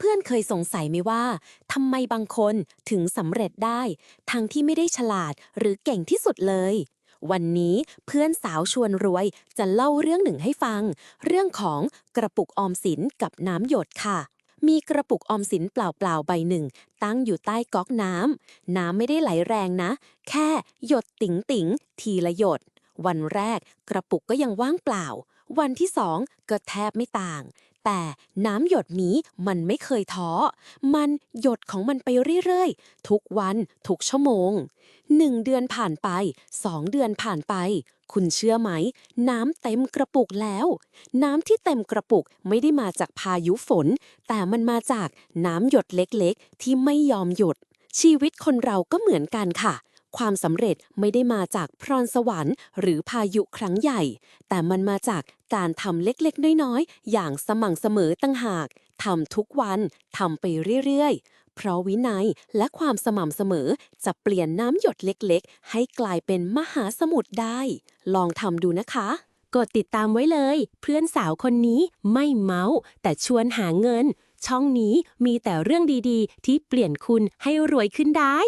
พื่อนๆเคยสงสัยไหมว่าทำไมบางคนถึงสำเร็จได้ ทั้งที่ไม่ได้ฉลาดหรือเก่งที่สุดเลย วันนี้เพื่อนสาวชวนรวยจะเล่าเรื่องหนึ่งให้ฟัง เรื่องของกระปุกออมสินกับน้ำหยดค่ะ มีกระปุกออมสินเปล่าๆใบหนึ่ง ตั้งอยู่ใต้ก๊อกน้ำน้ำไม่ได้ไหลแรงนะ แค่หยดติ๋งติ๋งๆทีละหยด วันแรกกระปุกก็ยังว่างเปล่า วันที่สองก็แทบไม่ต่าง แต่น้ำหยดนี้มันไม่เคยท้อ มันหยดของมันไปเรื่อยๆ ทุกวัน ทุกชั่วโมงหนึ่งเดือนผ่านไปสองเดือนผ่านไป คุณเชื่อไหม น้ำเต็มกระปุกแล้ว น้ำที่เต็มกระปุกไม่ได้มาจากพายุฝน แต่มันมาจากน้ำหยดเล็กๆ ที่ไม่ยอมหยุด ชีวิตคนเราก็เหมือนกันค่ะ ความสำเร็จไม่ได้มาจากพรสวรรค์ หรือพายุครั้งใหญ่ แต่มันมาจากการทำเล็กๆ น้อยๆ อย่างสม่ำเสมอตั้งหากทำทุกวันทำไปเรื่อยๆ เพราะวินัยและความสม่ำเสมอจะเปลี่ยนน้ำหยดเล็กๆ ให้กลายเป็นมหาสมุทรได้ ลองทำดูนะคะ กดติดตามไว้เลย เพื่อนสาวคนนี้ไม่เมาส์แต่ชวนหาเงิน ช่องนี้มีแต่เรื่องดีๆ ที่เปลี่ยนคุณให้รวยขึ้นได้